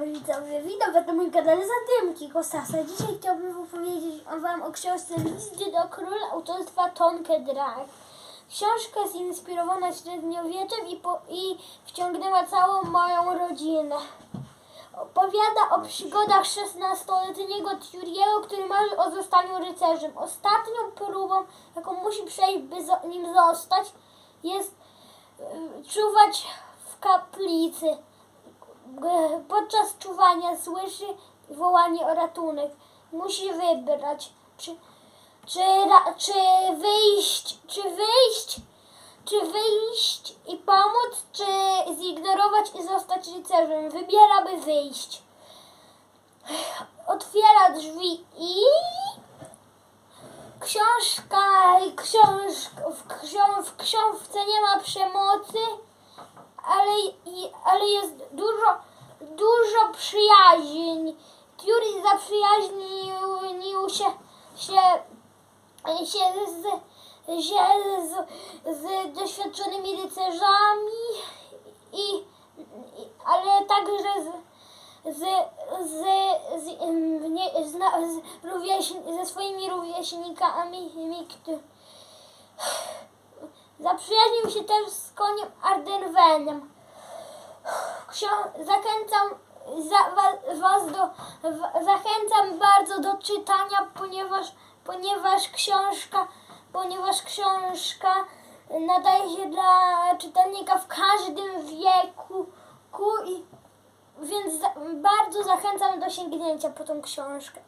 dobry widzowie, witam was na moim kanale Zadymki Kostasa. Dzisiaj chciałbym opowiedzieć wam o książce Listy do Króla autorstwa Tonke Drag. Książka jest średniowieczem i, po, i wciągnęła całą moją rodzinę. Opowiada o przygodach 16-letniego Turiego, który marzy o zostaniu rycerzem. Ostatnią próbą, jaką musi przejść, by nim zostać, jest y, czuwać w kaplicy. Podczas czuwania słyszy wołanie o ratunek. Musi wybrać, czy, czy, czy wyjść, czy wyjść, czy wyjść i pomóc, czy zignorować i zostać rycerzem. Wybiera, by wyjść. Otwiera drzwi i książka, książka w, ksią, w książce nie ma przemocy, ale, jest dużo, dużo przyjaźni. Fury zaprzyjaźnił się, się, się, z, się z, z doświadczonymi rycerzami, i, i, ale także z, z, z, z, nie, zna, z rówieśni, ze swoimi rówieśnikami, Zaprzyjaźnił się też z koniem Ardenwenem. Zachęcam za, wa, was do, zachęcam bardzo do czytania, ponieważ, ponieważ książka, ponieważ książka nadaje się dla czytelnika w każdym wieku ku, i, więc za, bardzo zachęcam do sięgnięcia po tą książkę.